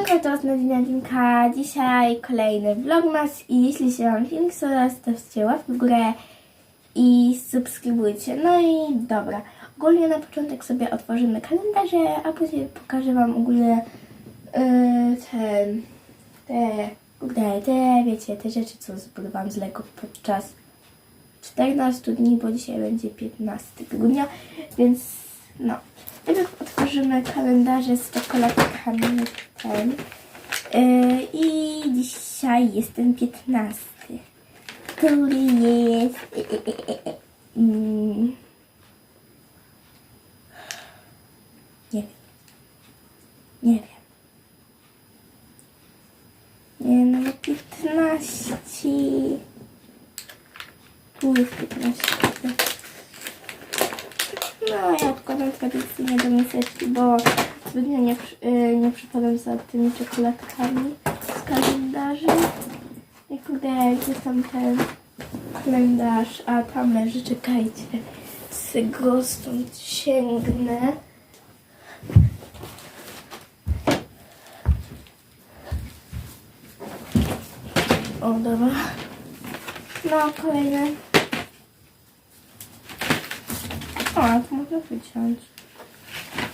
Siemanko, to jest Nadina Dinka. Dzisiaj kolejny vlogmas i jeśli się Wam film podoba, stawcie łapkę w górę i subskrybujcie. No i dobra, ogólnie na początek sobie otworzymy kalendarze, a później pokażę Wam ogólnie yy, ten, te, kurde, te, wiecie, te rzeczy, co zbudowałam z Lego podczas 14 dni, bo dzisiaj będzie 15 grudnia, więc no. Otworzymy kalendarze z czekoladkami ten. Yy, I dzisiaj jest ten 15. Który jest. y, y, mm. Nie wiem. Nie wiem. Nie no, bo 15. Tu jest 15. Odkładam tradycyjnie do miseczki, bo zbytnio nie, y, nie przypadam za tymi czekoladkami z kalendarzy. I kurde, gdzie tam ten kalendarz? A tam leży, czekajcie. Z go stąd sięgnę. O, dobra. No, kolejne. To można wyciąć.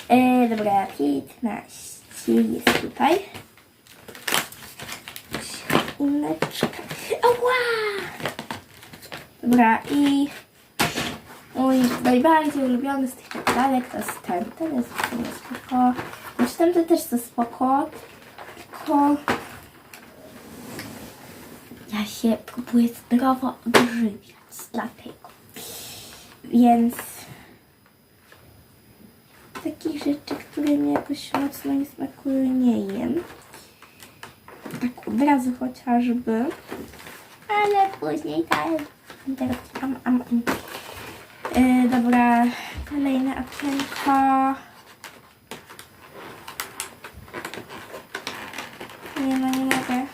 E, dobra, 15 jest tutaj. Ineczka. Ała! Dobra, i mój najbardziej ulubiony z tych czekoladek to jest ten. Ten jest w sumie spoko. Znaczy tamte też są spoko. Tylko ja się próbuję zdrowo odżywiać. Dlatego. Więc takich rzeczy, które mi jakoś mocno nie smakują, nie jem. Tak od razu chociażby. Ale później tak. Yy, dobra, kolejne okienko. Nie no, nie mogę.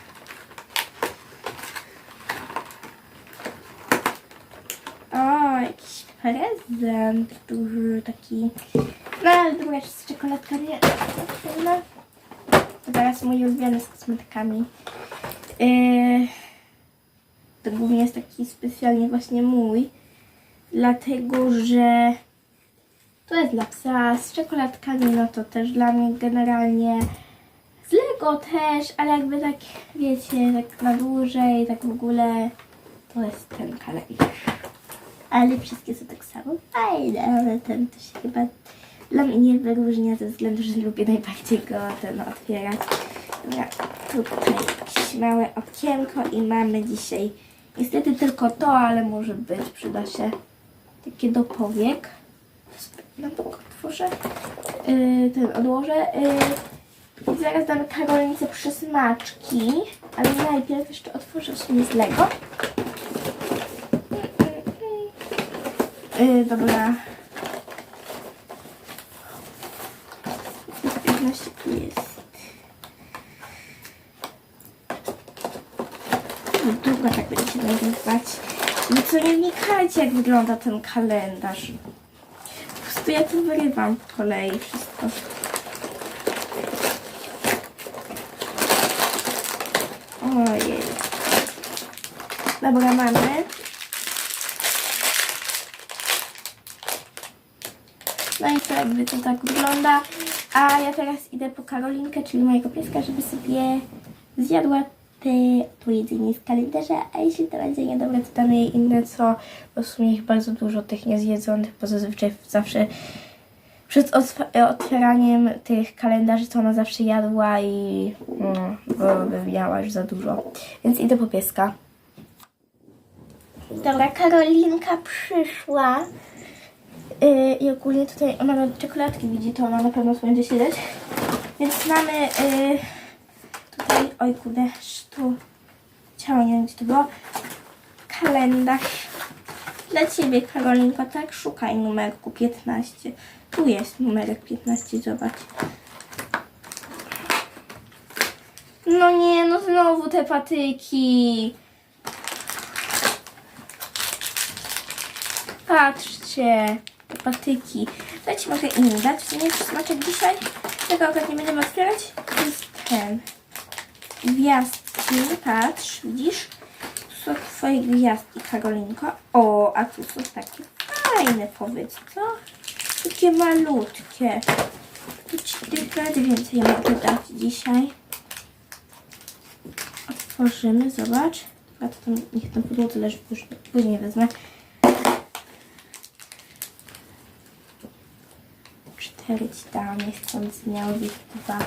O, jakiś prezent duży taki. No ale dobra, jeszcze z czekoladka nie. No. To teraz mój ulubiony z kosmetykami. Yy, to głównie jest taki specjalnie właśnie mój. Dlatego, że to jest dla psa. Z czekoladkami, no to też dla mnie generalnie. Z Lego też, ale jakby tak, wiecie, tak na dłużej, tak w ogóle, to jest ten kalendarz. Ale wszystkie są tak samo fajne, ale ten to się chyba dla mnie nie wyróżnia ze względu, że lubię najbardziej go ten otwierać. Dobra, tutaj jakieś małe okienko i mamy dzisiaj niestety tylko to, ale może być, przyda się takie do powiek. Na bok otworzę, yy, ten odłożę. Yy, zaraz dam Karolince przysmaczki, ale najpierw jeszcze otworzę sobie z Lego. Yy, dobra. 15 tu jest. No, Długo tak będzie nagrywać. No co nie wnikajcie, jak wygląda ten kalendarz. Po prostu ja tu wyrywam po kolei wszystko. Ojej. Dobra, mamy. No i to jakby to tak wygląda. A ja teraz idę po Karolinkę, czyli mojego pieska, żeby sobie zjadła te, to jedzenie z kalendarza, a jeśli to będzie niedobre, to damy jej inne, co bo w sumie ich bardzo dużo tych niezjedzonych, bo zazwyczaj zawsze przed otw- otwieraniem tych kalendarzy to ona zawsze jadła i no, by miała już za dużo. Więc idę po pieska. Dobra, Karolinka przyszła. Yy, I ogólnie tutaj ona ma czekoladki, widzi, to ona na pewno będzie siedzieć. Więc mamy yy, tutaj, oj kurde, tu ciało, nie wiem gdzie to było, kalendarz dla Ciebie Karolinko, tak? Szukaj numerku 15. Tu jest numerek 15, zobacz. No nie, no znowu te patyki. Patrzcie, patyki. Dajcie mogę inny dać, to nie smaczek dzisiaj. Tego akurat nie będziemy otwierać. To jest ten gwiazdki, patrz, widzisz? Tu są twoje gwiazdki, Karolinko. O, a tu są takie fajne, powiedz, co? Takie malutkie. Tu tych razy więcej mogę dać dzisiaj. Otworzymy, zobacz. A to tam, niech to podłodze leży, później wezmę. Ci dałam, niechcący miały być dwa.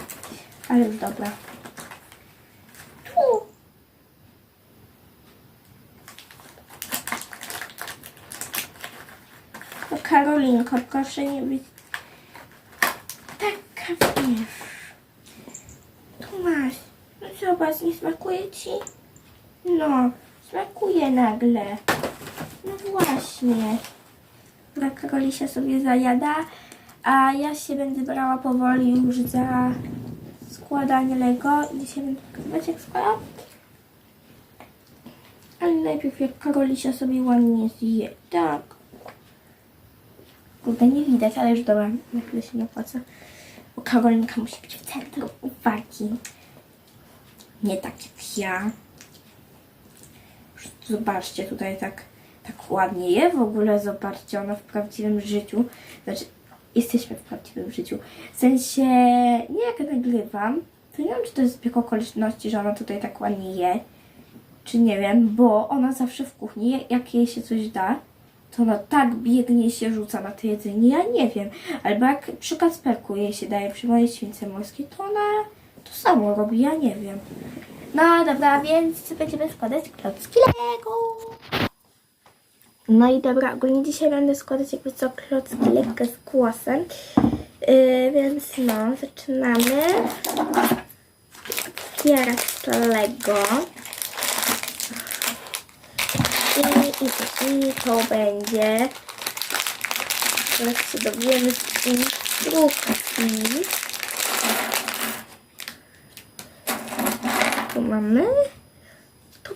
Ale już dobra. Tu. No Karolinko, proszę nie być taka wiesz. Tu masz. No zobacz, nie smakuje ci? No, smakuje nagle. No właśnie. Dobra, Karolisia sobie zajada, a ja się będę brała powoli już za składanie Lego. Dzisiaj będę pokazywać jak składam. Ale najpierw jak Karolisia sobie ładnie zje. Tak. Kurde, nie widać, ale już dobra, na chwilę się nie opłaca. Bo Karolinka musi być w centrum uwagi. Nie tak jak ja. Zobaczcie, tutaj tak, tak ładnie je w ogóle. Zobaczcie, ona w prawdziwym życiu. Znaczy, jesteśmy w prawdziwym życiu. W sensie, nie jak nagrywam, to nie wiem, czy to jest zbieg okoliczności, że ona tutaj tak ładnie je. Czy nie wiem, bo ona zawsze w kuchni, jak jej się coś da, to ona tak biegnie się rzuca na to jedzenie. Ja nie wiem. Albo jak przy Kacperku jej się daje, przy mojej śwince morskiej, to ona to samo robi, ja nie wiem. No dobra, więc będziemy składać klocki Lego. No i dobra, ogólnie dzisiaj będę składać jakby co klocki Lego z głosem. Yy, więc no, zaczynamy. Otwierać to Lego. I, i, I to będzie. Teraz się dowiemy z instrukcji. Tu mamy.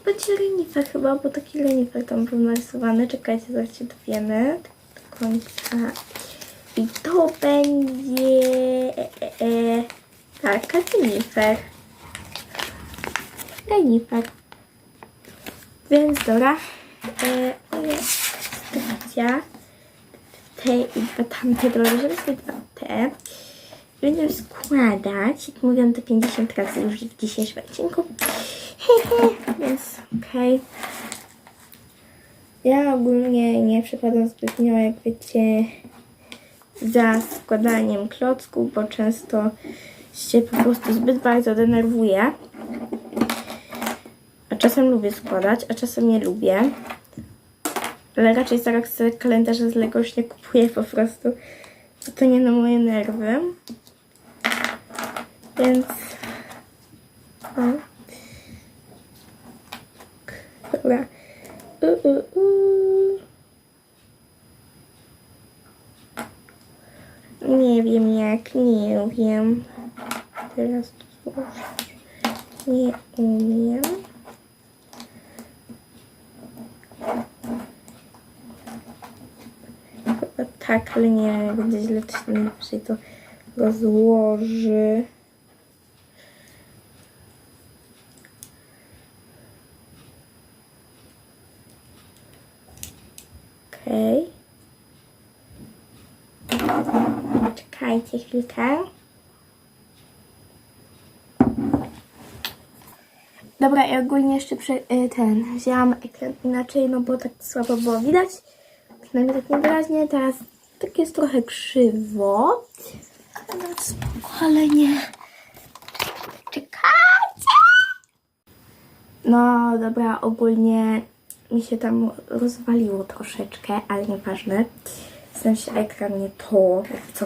Będzie renifer chyba, bo taki renifer tam był narysowany. Czekajcie, zaraz się dowiemy. Do końca. I to będzie... E, e, e, tak, renifer. Renifer. Więc dobra. E, moje instrukcja. Te i dwa tamte, dobra, żeby sobie dwa te. Będę składać, jak mówiłam to 50 razy już w dzisiejszym odcinku. Więc okej. Ja ogólnie nie przepadam zbytnio, jak wiecie, za składaniem klocków, bo często się po prostu zbyt bardzo denerwuję. A czasem lubię składać, a czasem nie lubię. Ale raczej zaraz sobie kalendarze z Lego już nie kupuję po prostu. To nie na moje nerwy. Więc... O. Dobra. U, u, u. Nie wiem jak, nie wiem. Teraz to złożyć. Nie umiem. Chyba tak, ale nie jak będzie źle, to się to rozłoży. Okej. Czekajcie chwilkę. Dobra, i ogólnie jeszcze prze, y, ten, wzięłam ekran inaczej, no bo tak słabo było widać. Przynajmniej tak niewyraźnie. Teraz tak jest trochę krzywo. Ale spoko, ale nie. Czekajcie! No dobra, ogólnie mi się tam rozwaliło troszeczkę, ale nieważne. W sensie ekran nie to, co.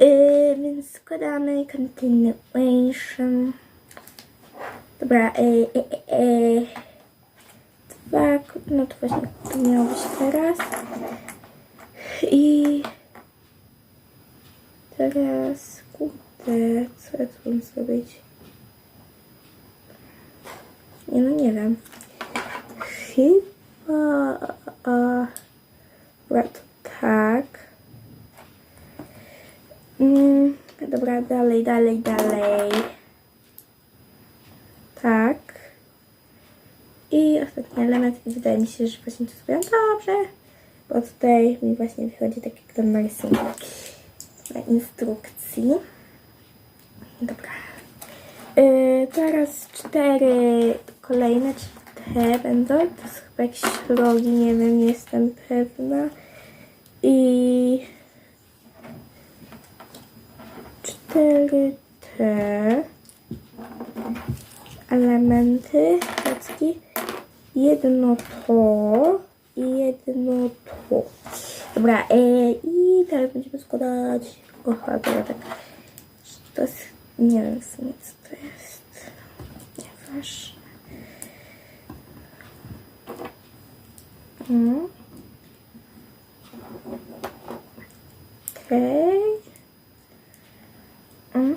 Yy, więc składamy continuation. Dobra, yy, yy, yy. Dwa, no to właśnie to miało być teraz. I teraz, kurde, co ja tu mam zrobić? Nie no, nie wiem. Chyba akurat tak. Mm, dobra, dalej, dalej, dalej. Tak. I ostatni element i wydaje mi się, że właśnie to zrobiłam dobrze. Bo tutaj mi właśnie wychodzi tak jak tam narysunek na instrukcji. Dobra. Yy, teraz cztery kolejne, będą. To jest chyba jakieś rogi, nie wiem, nie jestem pewna. I cztery te elementy klocki. Jedno to i jedno to. Dobra, e, i teraz będziemy składać. Oha, dobra, tak. To jest, nie wiem co to jest. Nieważne. Mm. Okej. Mm.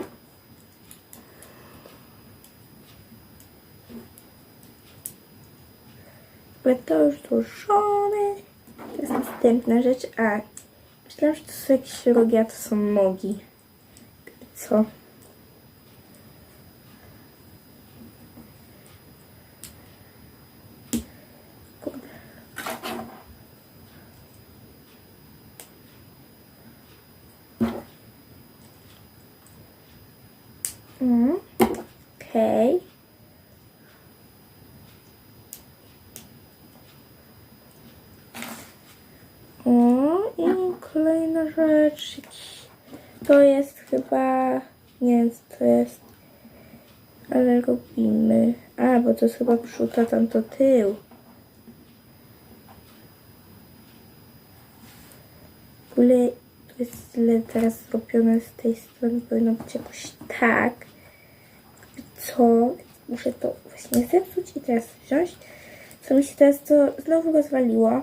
Bo to już złożone. To jest następna rzecz. A, myślałam, że to są jakieś rogi, a to są nogi. Co? Kurde. Mm. Okej. O, i kolejna To jest chyba. Nie wiem, to jest. Ale robimy. A, bo to jest chyba przód, a to tył. W ogóle to jest źle teraz zrobione z tej strony. Powinno być jakoś tak. Co? Muszę to właśnie zepsuć i teraz wziąć. Co mi się teraz to znowu rozwaliło.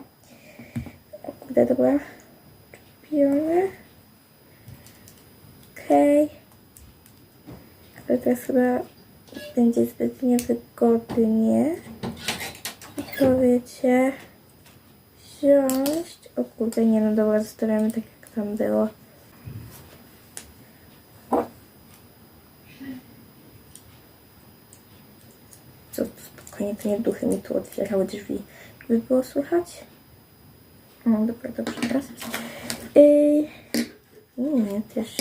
O kurde, dobra. Czepione. Okej. Ale teraz chyba będzie zbyt niewygodnie. To wiecie. Wziąć. O kurde, nie no dobra, zostawiamy tak jak tam było. Co, spokojnie, to nie duchy mi tu otwierały drzwi. By było słychać? No dobra, dobrze, teraz. Yy, nie, też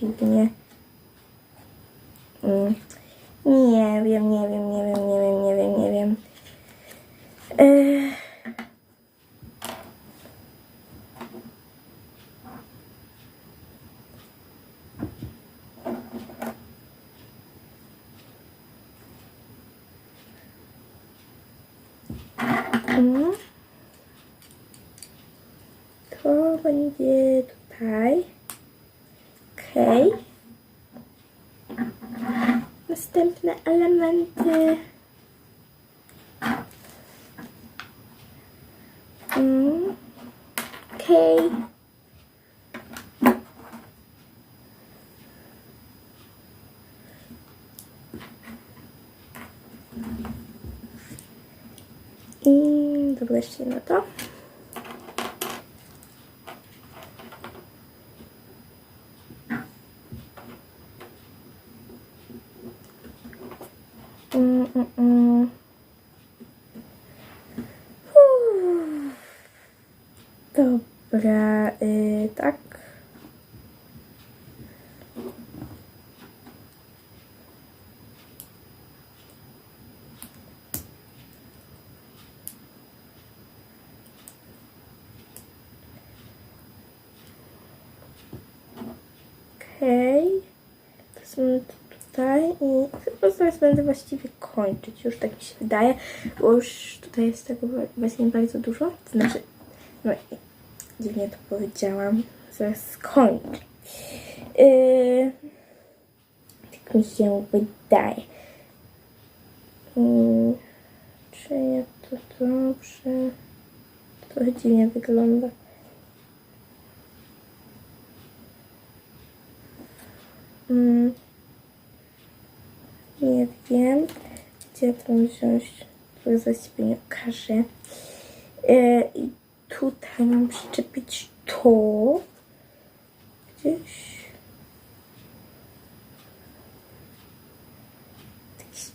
dziwnie. Mm, nie wiem, nie wiem, nie wiem, nie wiem, nie wiem, nie wiem. Yy. Mm. To będzie tutaj. Okej. Następne elementy. Mm. Okej. I dobra, jeszcze na to. Mm, mm, mm. Uff. Dobra, y, tak. Okej. To są tutaj i chyba zaraz będę właściwie kończyć. Już tak mi się wydaje, bo już tutaj jest tego właśnie bardzo dużo. To znaczy, no i dziwnie to powiedziałam. Zaraz skończę. Yy, tak mi się wydaje. Yy, czy ja to dobrze? To trochę dziwnie wygląda. Mm. Nie wiem, gdzie to wziąć, to właściwie nie okaże. I Two tutaj mam przyczepić to gdzieś.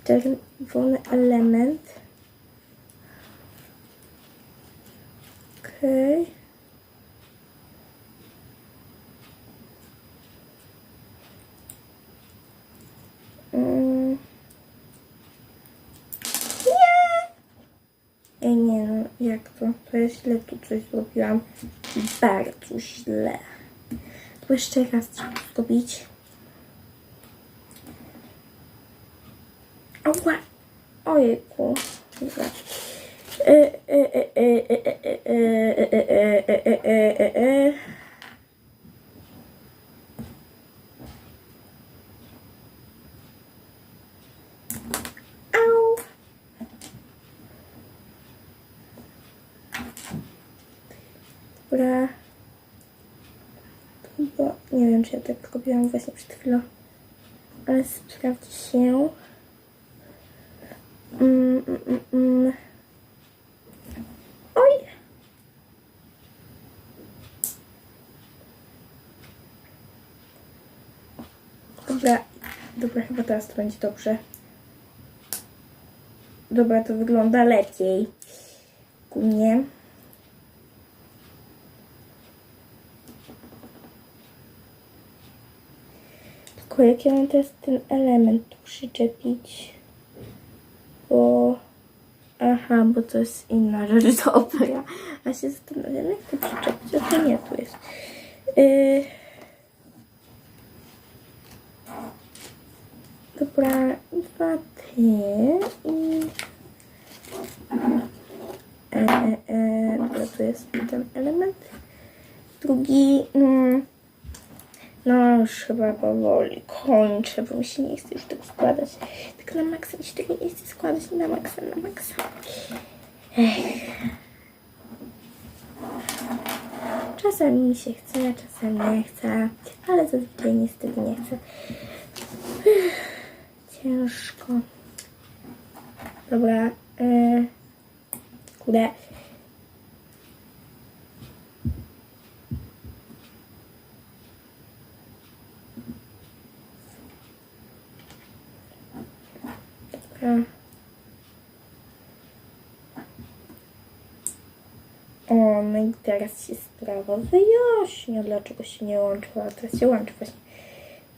Taki czerwony element. Okay. Mm. Jak to? To ja źle tu coś zrobiłam. Bardzo źle. To jeszcze raz trzeba zrobić. Ała! Ojejku. Dobra. E, e, e, e, e, e, e, e, e, e, e, e, e, e. Au! Dobra. Bo nie wiem, czy ja tak robiłam właśnie przed chwilą. Ale sprawdzi się. Mm, mm, mm, mm. Oj! Dobra, dobra, chyba teraz to będzie dobrze. Dobra, to wygląda lepiej. Ku mnie. Tylko jak ja mam teraz ten element tu przyczepić? Bo... Aha, bo to jest inna rzecz, dobra. A się zastanawiam, jak to przyczepić, a to nie, tu jest. Yy... Dobra, dwa ty i... E, e, e, dobra, tu jest ten element. Drugi... Mm, no już chyba powoli kończę, bo mi się nie chce już tego składać. Tak na maksa mi się tego nie chce składać, na maksa, na maksa. Ech. Czasami mi się chce, czasami nie chce, ale zazwyczaj niestety nie chce. Ciężko. Dobra. Yy. Kurde. Dobra. No i teraz się sprawa wyjaśnia, dlaczego się nie łączyła. Teraz się łączy właśnie.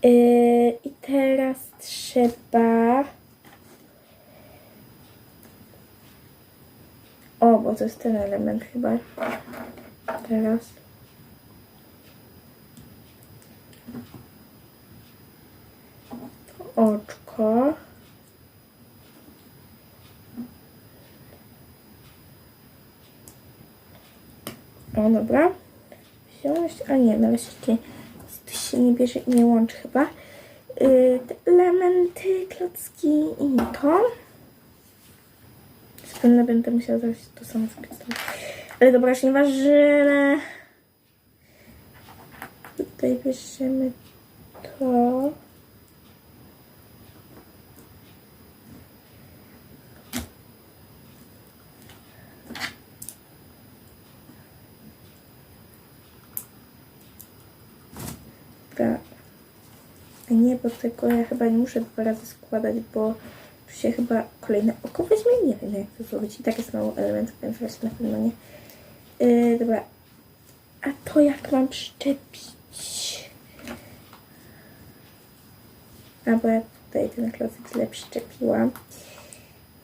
Yy, I teraz trzeba... O, bo to jest ten element chyba. Teraz. Oczko. Dobra. Wziąć, a nie, na razie się, nie bierze i nie łączy chyba. Yy, te elementy, klocki i to. Zapewne będę musiała zaraz to samo zrobić. Ale dobra, już nieważne. Tutaj bierzemy to. Dobra. A nie, bo tego ja chyba nie muszę dwa razy składać, bo tu się chyba kolejne oko weźmie. Nie wiem jak to zrobić. I tak jest mało elementów, więc na pewno nie. Yy, dobra. A to jak mam przyczepić? A bo ja tutaj ten klocek źle przyczepiłam.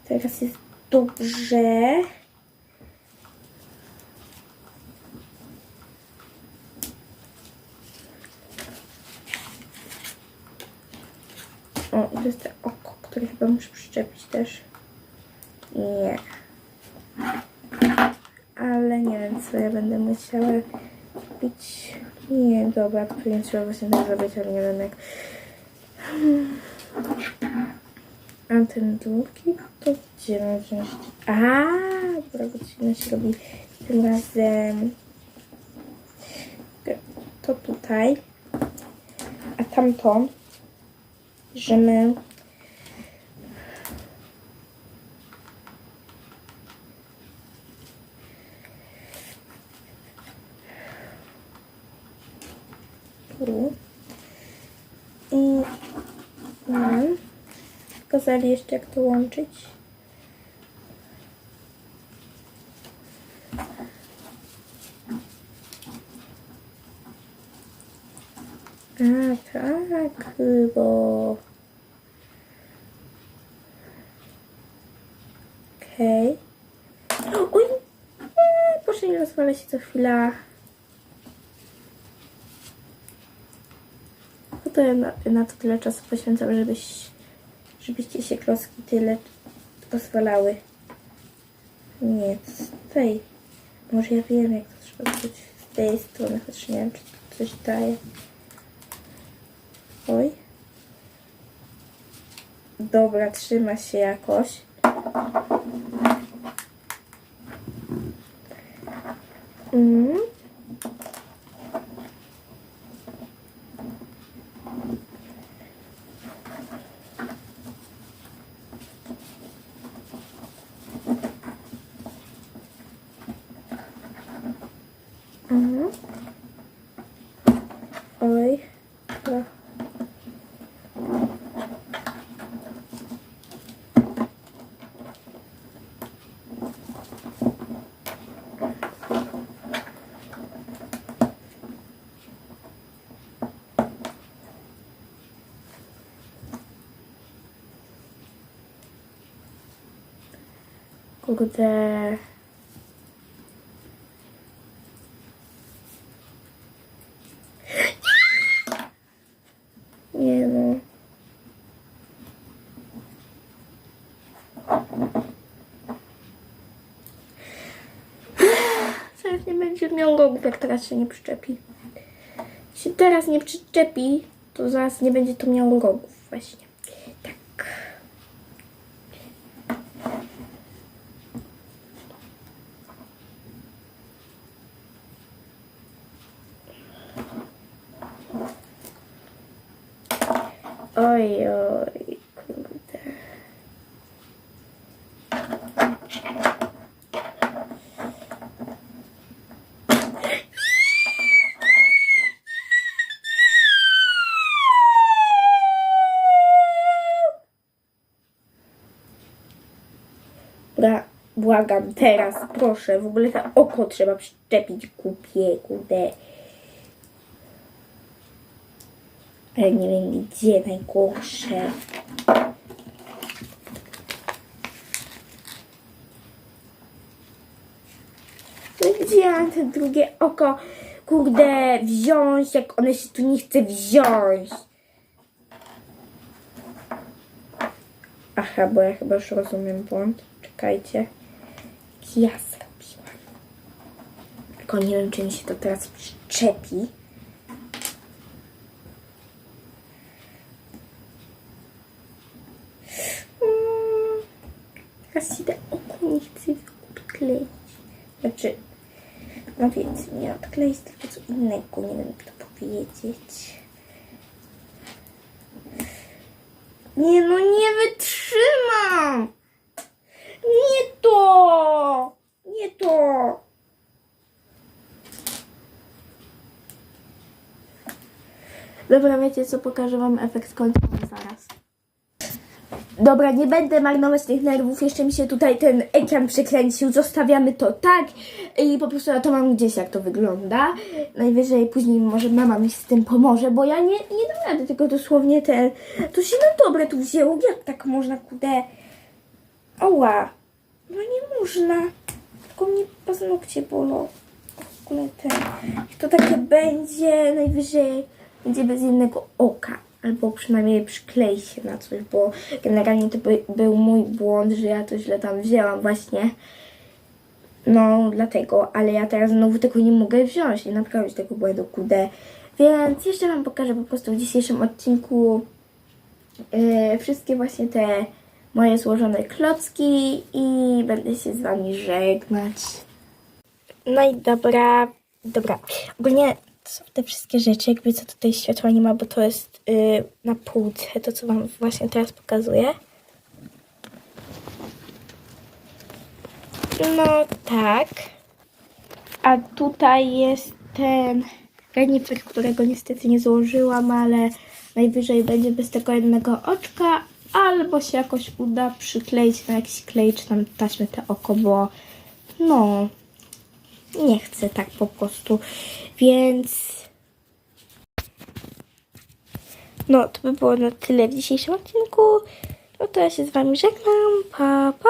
Teraz jest dobrze. O, i to jest to oko, muszę przyczepić też. Nie. Ale nie wiem, co ja będę musiała robić. Nie, dobra, pewnie trzeba właśnie tak zrobić, ale nie wiem jak. Hmm. A ten drugi, to gdzie mam wziąć? A, dobra, bo się robi tym razem. To tutaj. A tamto bierzemy cukru. I mam. No, pokazali jeszcze jak to łączyć. A tak, bo... Okej. Okay. Uj! Eee, proszę nie rozwala się co chwila. To ja na, na to tyle czasu poświęcam, żebyś, żebyście się kloski tyle pozwalały. Nie, tutaj. Może ja wiem, jak to trzeba zrobić z tej strony, chociaż nie wiem, czy to coś daje. Oj. Dobra, trzyma się jakoś. Mm. Mhm. Oj. No. Kurde. Nie no. Nie będzie miał rogów, jak teraz się nie przyczepi. Się teraz nie przyczepi, to zaraz nie będzie to miało rogów właśnie. Tak. Oj, oj, kurde. Bra, błagam, teraz, proszę, w ogóle to oko trzeba przyczepić, kupie, kurde. Ale nie wiem gdzie najgorsze. No gdzie mam te drugie oko, kurde, wziąć, jak one się tu nie chce wziąć? Aha, bo ja chyba już rozumiem błąd. Czekajcie. Ja zrobiłam. Tylko nie wiem, czy mi się to teraz przyczepi. Mm, Teraz się te oko nie chce odkleić. Znaczy, no więc nie odkleić, tylko co innego, nie wiem jak to powiedzieć. Nie no, nie wytrzymam! Nie to! Nie to! Dobra, wiecie co, pokażę wam efekt końcowy zaraz. Dobra, nie będę marnować tych nerwów, jeszcze mi się tutaj ten ekran przekręcił, zostawiamy to tak i po prostu ja to mam gdzieś, jak to wygląda. Najwyżej później może mama mi z tym pomoże, bo ja nie, nie dam rady, tylko dosłownie ten, to się na dobre tu wzięło, jak tak można, kudę. Oła, no nie można, tylko mnie paznokcie bolą. W ogóle ten, to takie będzie, najwyżej będzie bez jednego oka. Albo przynajmniej przyklei się na coś, bo generalnie to by, był mój błąd, że ja to źle tam wzięłam właśnie. No, dlatego, ale ja teraz znowu tego nie mogę wziąć i naprawić tego błędu, kudę. Więc jeszcze Wam pokażę po prostu w dzisiejszym odcinku yy, wszystkie właśnie te moje złożone klocki i będę się z Wami żegnać. No i dobra, dobra. Ogólnie są te wszystkie rzeczy, jakby co tutaj światła nie ma, bo to jest na półce, to co Wam właśnie teraz pokazuję. No tak. A tutaj jest ten renifer, którego niestety nie złożyłam, ale najwyżej będzie bez tego jednego oczka, albo się jakoś uda przykleić na jakiś klej, czy tam taśmę te oko, bo no, nie chcę tak po prostu. Więc No, to by było na tyle w dzisiejszym odcinku. No to ja się z Wami żegnam. Pa, pa!